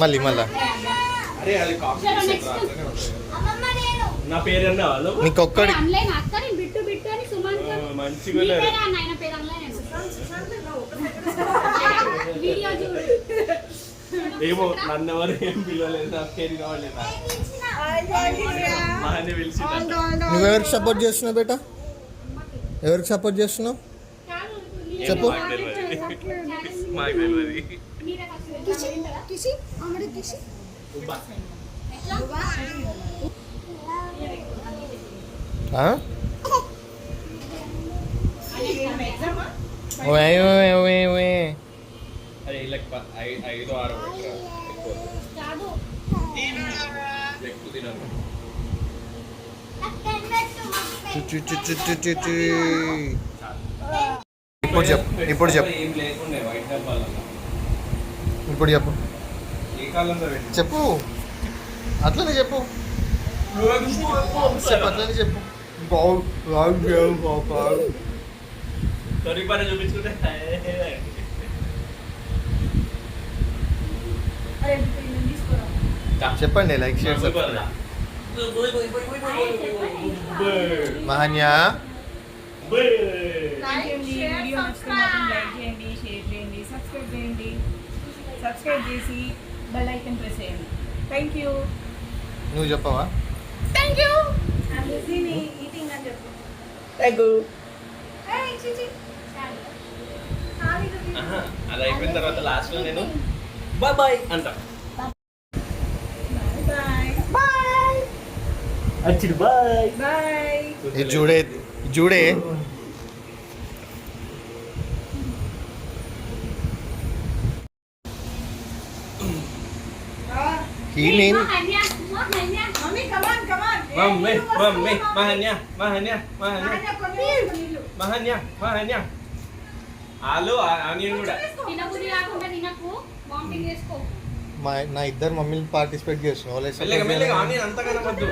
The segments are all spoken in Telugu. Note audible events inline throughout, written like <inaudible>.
మళ్ళీ మళ్ళీ. ఒక్కడి ఏమో నన్ను ఎవరు నువ్వెవరికి సపోర్ట్ చేస్తున్నావు బేట? ఎవరికి సపోర్ట్ చేస్తున్నావు? చెప్పు. কিসি কিসি আমরা কিসি হ্যাঁ ఓయ్ ఇప్పుడు చెప్పు ఇప్పుడు చెప్పు. ఇప్పుడు చెప్పు చెప్పు అట్లనే చెప్పు చెప్పు అట్లనే చెప్పు చెప్పండి లైక్ షేర్ మహన్యా సబ్స్క్రైబ్ చేసి బెల్ ఐకన్ ప్రెస్ చేయండి. థ్యాంక్ యూ నువ్వు చెప్పవా? థ్యాంక్ యూ ఈటింగ్ అని చెప్పు. తిను. ఆహా, అది అయిపోయిన తర్వాత లాస్ట్లో నేను బాయ్ బాయ్ అంట. Bye bye వచ్చిడు bye Kinin. Mahan niya. Mami, come on, come on. Mami, mami. Mahan niya. Mahan niya. Mahan niya. Mahan niya. Mahan niya. ఆలు ఆనియన్ కూడా తినబుద్ధి రాకుండా తినకు వామిటింగ్ చేసుకో మా నా ఇద్దరు మమ్మీని పార్టిసిపేట్ చేస్తున్నావు మెల్లగా మెల్లగా ఆనియన్ అంత కనబద్దు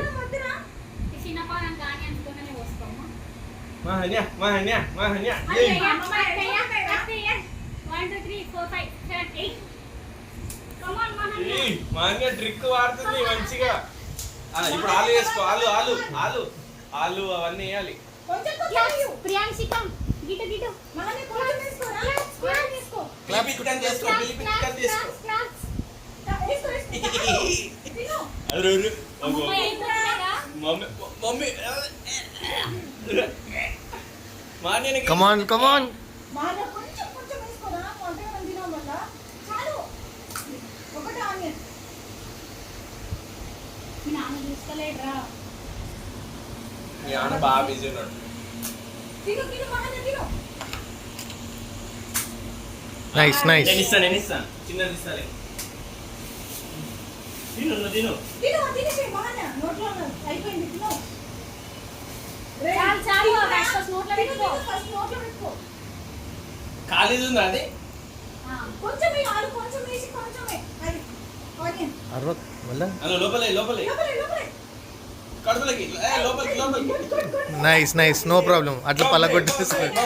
Mahanya Mahanya Mahanya One, two, three, four, five, seven, eight. Come on, mom. మా అన్న ట్రిక్ వాడుతుంది మంచిగా. ఇప్పుడు ఆలు వేసుకో ఆలు ఆలు ఆలు. ఆలు అవన్నీ వేయాలి. ప్రియాంశికం గిట గిట. మనమే కొంచెం తీసుకో రా తీసుకో <laughs> mummy come on come on చూసుకోలేడురా మీ ఆడ బాగా బిజీ ఉన్నాడు తిను తిను మహని తిను. నైస్ నైస్ నేను ఇస్తాను నేను ఇస్తాను చిన్నది తిను తిను. తిను తినేసి మహని. నోట్లో. అయిపోయింది తిను. రేయ్, చాలు, చాలు, తిను, ఫస్ట్ నోట్లో తిను, పెట్టుకో. తిను, ఫస్ట్ నోట్లో పెట్టుకో. ఖాళీది ఉందా అది? కొంచెం ఆలు కొంచెం వేసి కొంచెం అరవత్ మళ్ళా లోపలే లోపలే నైస్ నైస్ నో ప్రాబ్లం అట్లా పల్లగొట్టేసుకోండి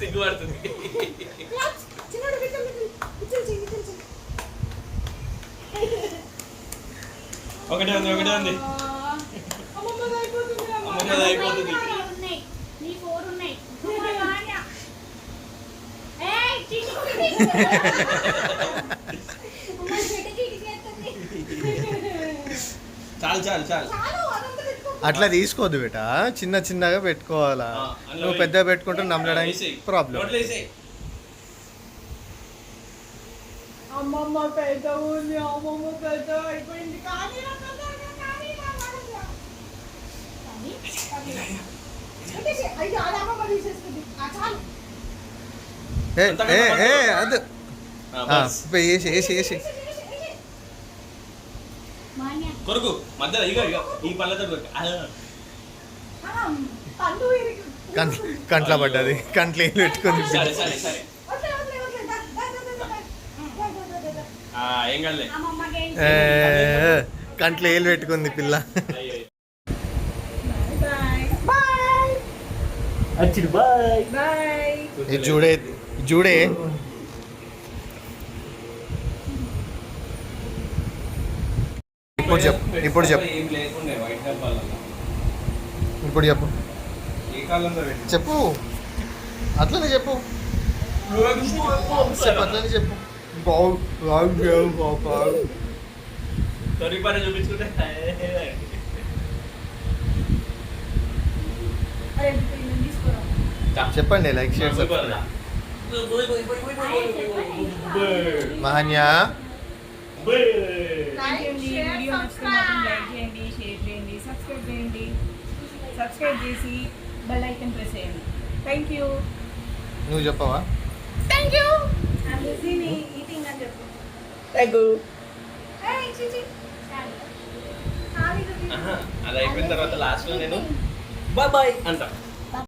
సిగ్గుపడుతుంది ఒకటే ఉంది ఒకటే ఉంది. చాలు చాలు చాలు. అట్లా తీసుకోదు బేట. చిన్న చిన్నగా పెట్టుకోవాలా. నువ్వు పెద్దగా పెట్టుకుంటే నమ్మడానికి ప్రాబ్లం. అమ్మమ్మ పెద్ద ఉంది అమ్మమ్మ పెద్ద అయిపోయింది. కానీ కొరకు మధ్యలో ఇక ఈ పళ్ళతో కంట్ల పడ్డది. కంట్లో పెట్టుకుంది? సరే. కంట్లో ఏలు పెట్టుకుంది పిల్ల. అయ్యో. బాయ్ బాయ్ అచ్చిడు బాయ్. బాయ్. ఇది చూడే చూడే ఇప్పుడు చెప్పు ఇప్పుడు చెప్పు. ఇప్పుడు చెప్పు. చెప్పు. అట్లనే చెప్పు. చెప్పు అట్లనే చెప్పు. తొలి పని చూపించుకుంటే అరే నేను తీసుకురా చెప్పండి లైక్ షేర్ సబ్స్క్రైబ్ మహన్యా థ్యాంక్ యూ అండి వీడియో నచ్చితే మాత్రం లైక్ చేయండి షేర్ చేయండి సబ్స్క్రైబ్ చేయండి సబ్స్క్రైబ్ చేసి బెల్ ఐకన్ ప్రెస్ చేయండి థ్యాంక్ యూ నువ్వు చెప్పవా థ్యాంక్ యూ ఖాళీగా అది అయిపోయిన తర్వాత లాస్ట్లో నేను బాయ్ బాయ్ అంటా.